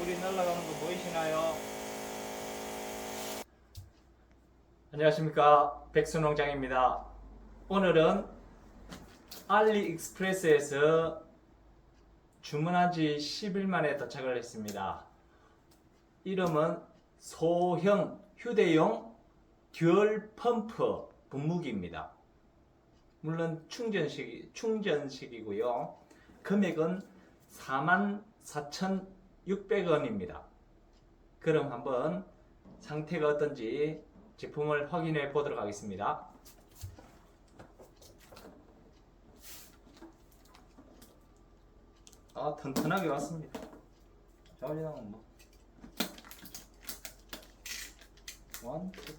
물이 날아가는 거 보이시나요? 안녕하십니까 백수농장입니다. 오늘은 알리익스프레스에서 주문한 지 10일 만에 도착을 했습니다. 이름은 소형 휴대용 듀얼 펌프 분무기입니다. 물론 충전식, 충전식이고요. 금액은 44,600원입니다. 그럼 한번 상태가 어떤지 제품을 확인해 보도록 하겠습니다. 아, 튼튼하게 왔습니다. 자, 그냥 뭐. 원, 투.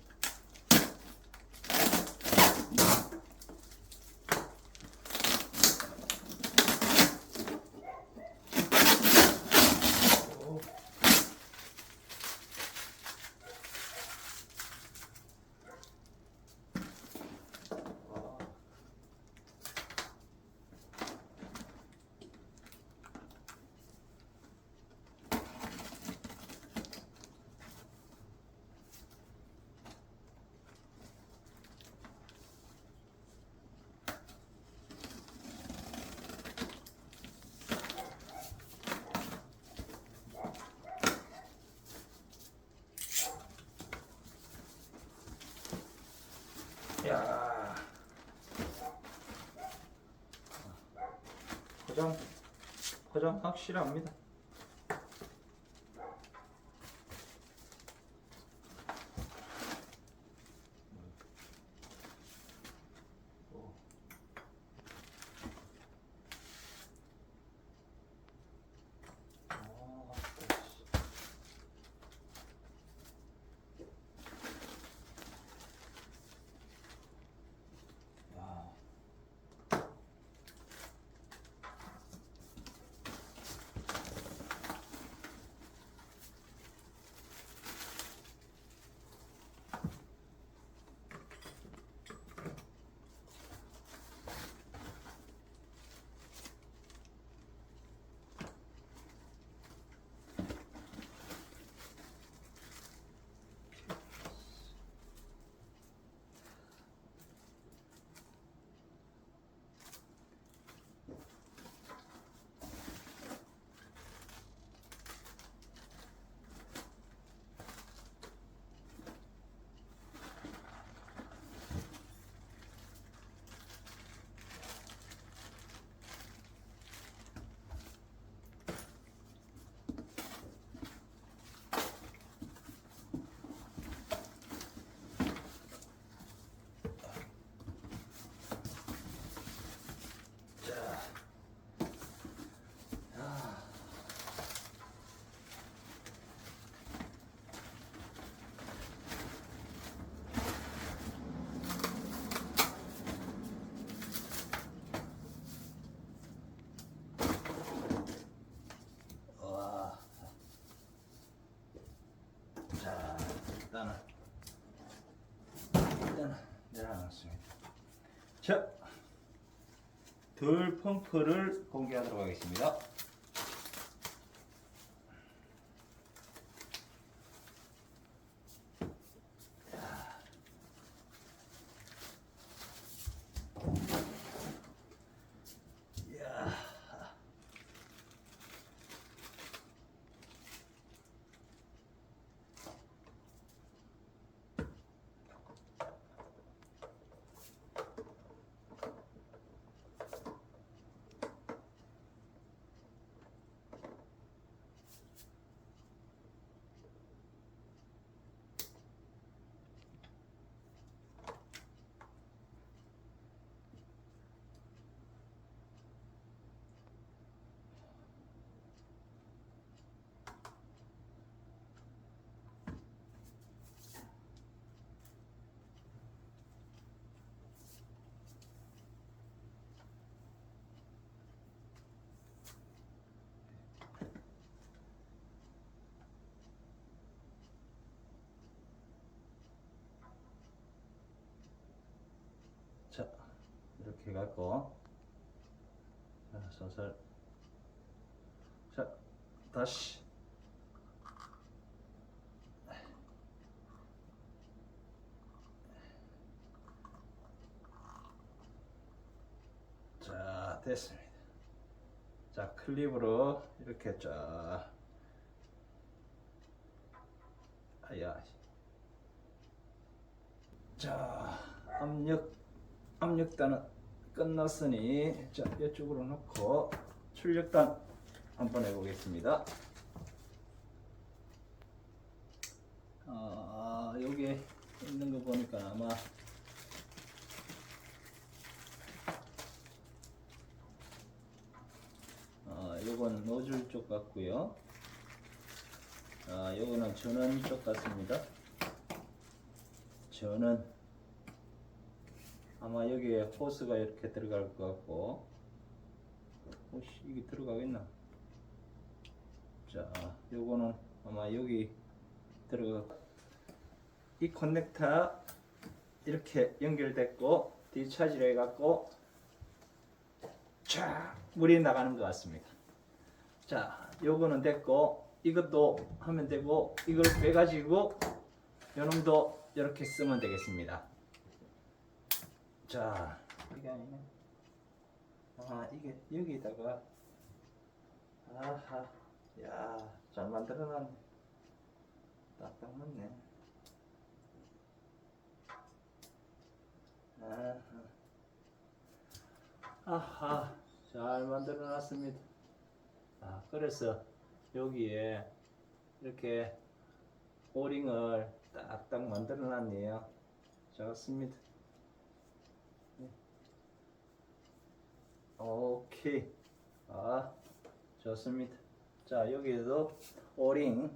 오. 와. 야. 고정, 고정 확실합니다. 오. 아, 씨. 야. 자. 야. 와. 자, 일단은 일단은 내려놨습니다. 자, 덜 펌프를 공개하도록 하겠습니다. 이렇게 해갖고 살살. 자 다시. 자 됐습니다. 자 클립으로 이렇게 쫙. 아야. 자 압력 압력단은 끝났으니 자 이쪽으로 놓고 출력단 한번 해보겠습니다. 아 여기 있는 거 보니까 아마 아 요건 노즐 쪽 같고요. 아 요거는 전원 쪽 같습니다. 전원 아마 여기에 호스가 이렇게 들어갈 것 같고 혹시 이게 들어가겠나? 자 요거는 아마 여기 들어가 이 커넥터 이렇게 연결됐고 디차지를 해갖고 쫙 물이 나가는 것 같습니다. 자, 요거는 됐고 이것도 하면 되고 이걸 빼가지고 요놈도 이렇게 쓰면 되겠습니다. 자, 이게 아니네. 아, 이게 여기다가 아하, 야, 잘 만들어놨네. 딱딱 맞네. 아하. 아하, 잘 만들어 놨습니다. 아, 그래서 여기에 이렇게 오링을 딱딱 만들어 놨네요. 좋습니다. 오케이. 아, 좋습니다. 자, 여기에도 오링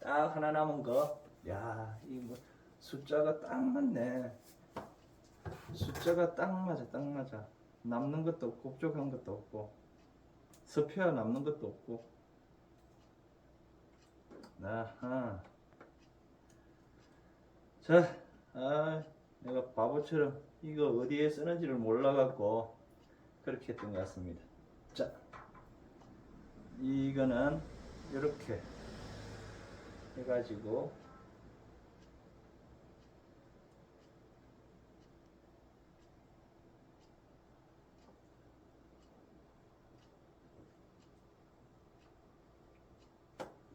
딱 하나 남은 거. 야, 이뭐 숫자가 딱 맞네. 숫자가 딱 맞아, 딱 맞아. 남는 것도 없고 부족한 것도 없고 섭혀야 남는 것도 없고 아하 자 아, 내가 바보처럼 이거 어디에 쓰는지를 몰라갖고 그렇게 했던 것 같습니다 자 이거는 이렇게 해가지고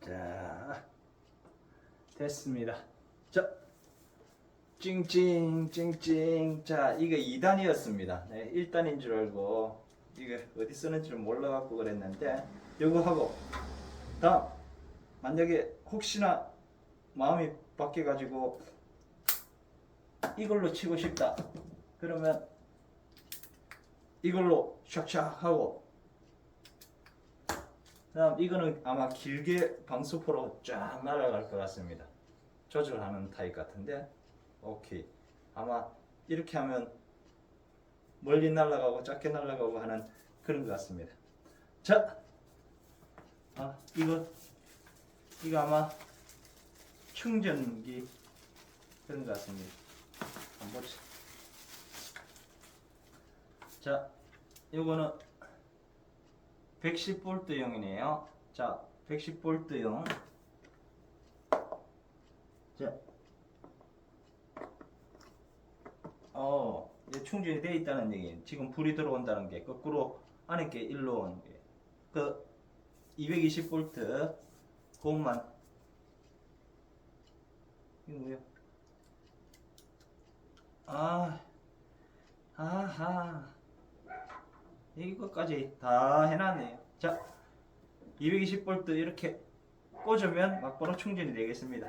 자, 됐습니다. 자, 찡찡, 찡찡. 자, 이거 2단이었습니다. 네, 1단인 줄 알고, 이거 어디 쓰는지를 몰라갖고 그랬는데, 요거 하고, 다음, 만약에 혹시나 마음이 바뀌어가지고, 이걸로 치고 싶다. 그러면, 이걸로 샥샥 하고, 그다음 이거는 아마 길게 방수포로 쫙 날아갈 것 같습니다. 조절하는 타입 같은데 오케이 아마 이렇게 하면 멀리 날아가고 작게 날아가고 하는 그런 것 같습니다. 자, 아 이거 이거 아마 충전기 그런 것 같습니다. 한번 보자. 자, 이거는 110V용이네요. 자, 110V용. 자, 어, 충전이 되어 있다는 얘기. 지금 불이 들어온다는 게 거꾸로 안에 게 일로 오는 게. 그 220V 그것만 이거 뭐야? 아, 아하. 이것까지 다 해놨네요. 자, 220V 이렇게 꽂으면 막바로 충전이 되겠습니다.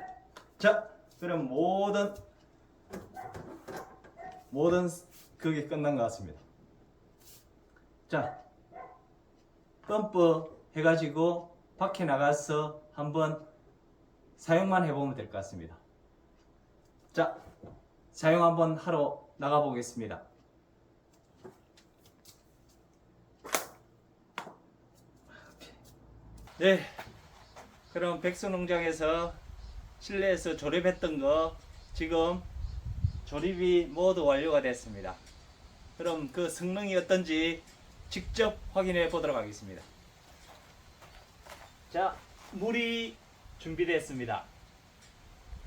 자, 그럼 모든 모든 그게 끝난 것 같습니다. 자, 펌프 해가지고 밖에 나가서 한번 사용만 해보면 될 것 같습니다. 자, 사용 한번 하러 나가 보겠습니다. 네. 그럼 백수농장에서 실내에서 조립했던 거 지금 조립이 모두 완료가 됐습니다. 그럼 그 성능이 어떤지 직접 확인해 보도록 하겠습니다. 자, 물이 준비됐습니다.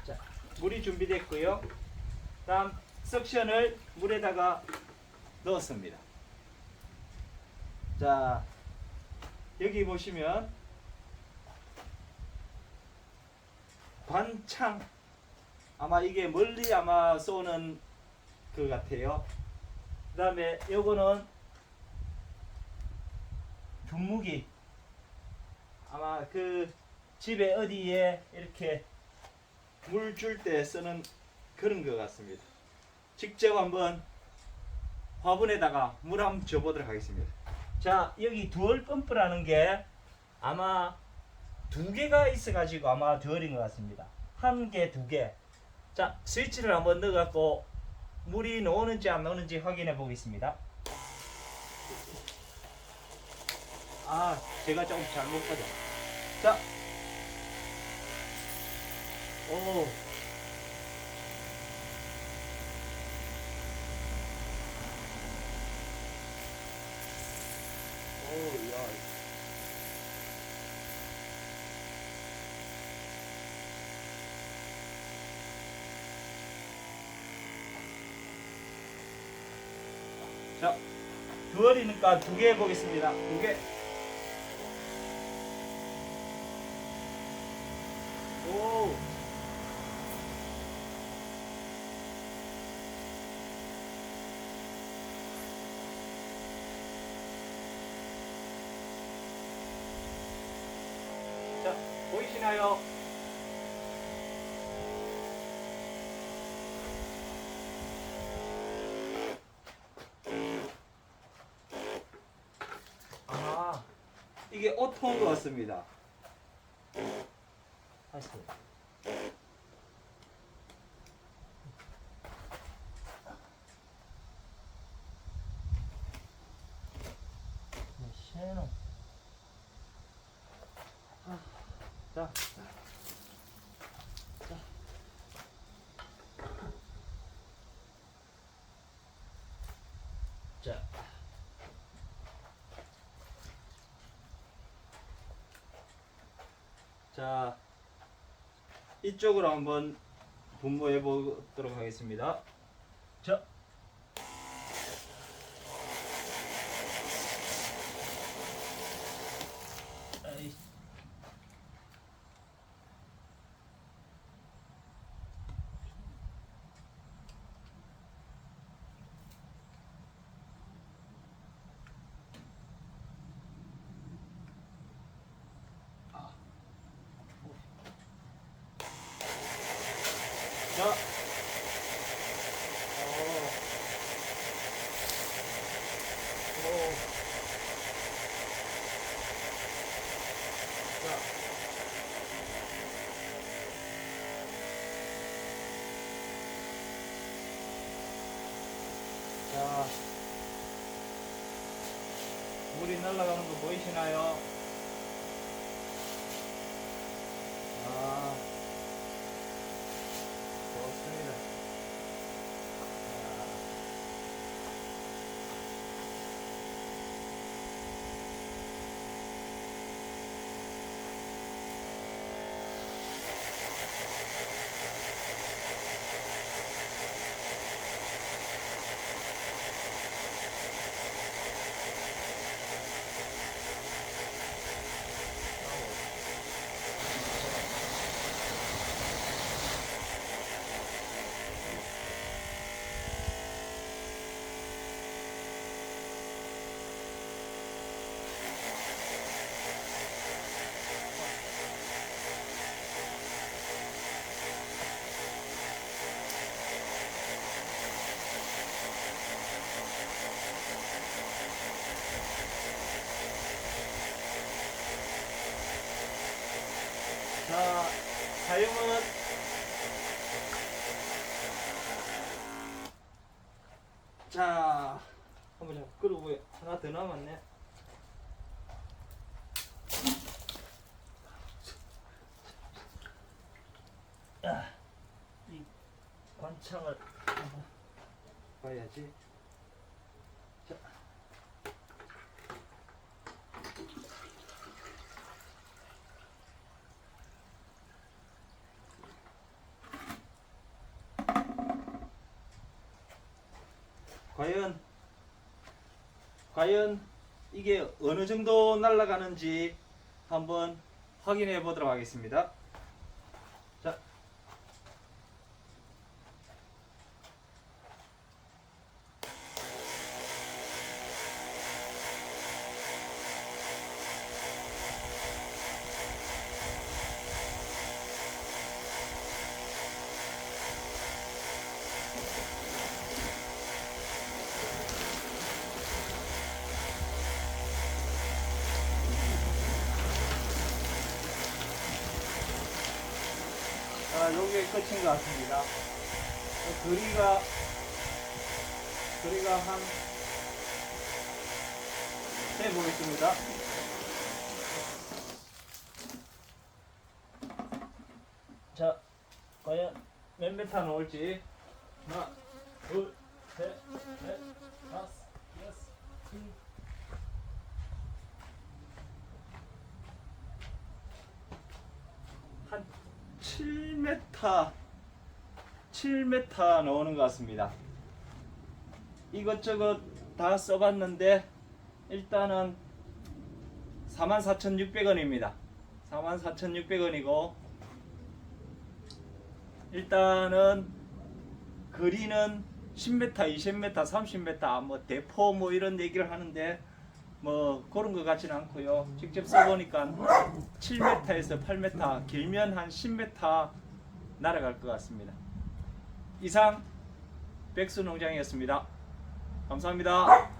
자, 물이 준비됐고요. 다음 석션을 물에다가 넣었습니다. 자 여기 보시면 관창 아마 이게 멀리 아마 쏘는 그 같아요. 그 다음에 요거는 분무기 아마 그 집에 어디에 이렇게 물 줄 때 쓰는 그런 것 같습니다. 직접 한번 화분에다가 물 한번 줘보도록 하겠습니다. 자 여기 듀얼 펌프라는 게 아마 두 개가 있어가지고 아마 듀얼인 것 같습니다. 한 개, 두 개. 자 스위치를 한번 넣어갖고 물이 나오는지 안 나오는지 확인해 보겠습니다. 아 제가 조금 잘못 가져. 자, 오. 오, 야. 자, 듀얼이니까 두 개 해보겠습니다. 두 개. 오. 자, 보이시나요? 아, 이게 오토인 것 같습니다. 다시. 쉐노. 아, 자. 자. 자, 이쪽으로 한번 분모해 보도록 하겠습니다. 자. 아이. 자. 오. 오. 자. 자. 물이 날아가는 거 보이시나요? 아. 좋습니다. 자, 사용은 자, 한번 자, 그리고 하나 더 남았네. 아, 이 관창을 봐야지. 자. 과연 이게 어느 정도 날아가는지 한번 확인해 보도록 하겠습니다. 자. 아, 요게 끝인 것 같습니다. 그 거리가, 거리가 한, 해보겠습니다. 자, 과연 몇 메타 나올지. 하나, 둘, 셋, 넷, 다섯, 여섯, 일곱. 한 7m 7m 나오는 것 같습니다. 이것저것 다 써봤는데 일단은 44,600원입니다. 44,600원이고 일단은 거리는 10m, 20m, 30m 뭐 대포 뭐 이런 얘기를 하는데 뭐 그런 것 같지는 않고요. 직접 써보니까 7m에서 8m, 길면 한 10m 날아갈 것 같습니다. 이상 백수 농장이었습니다. 감사합니다.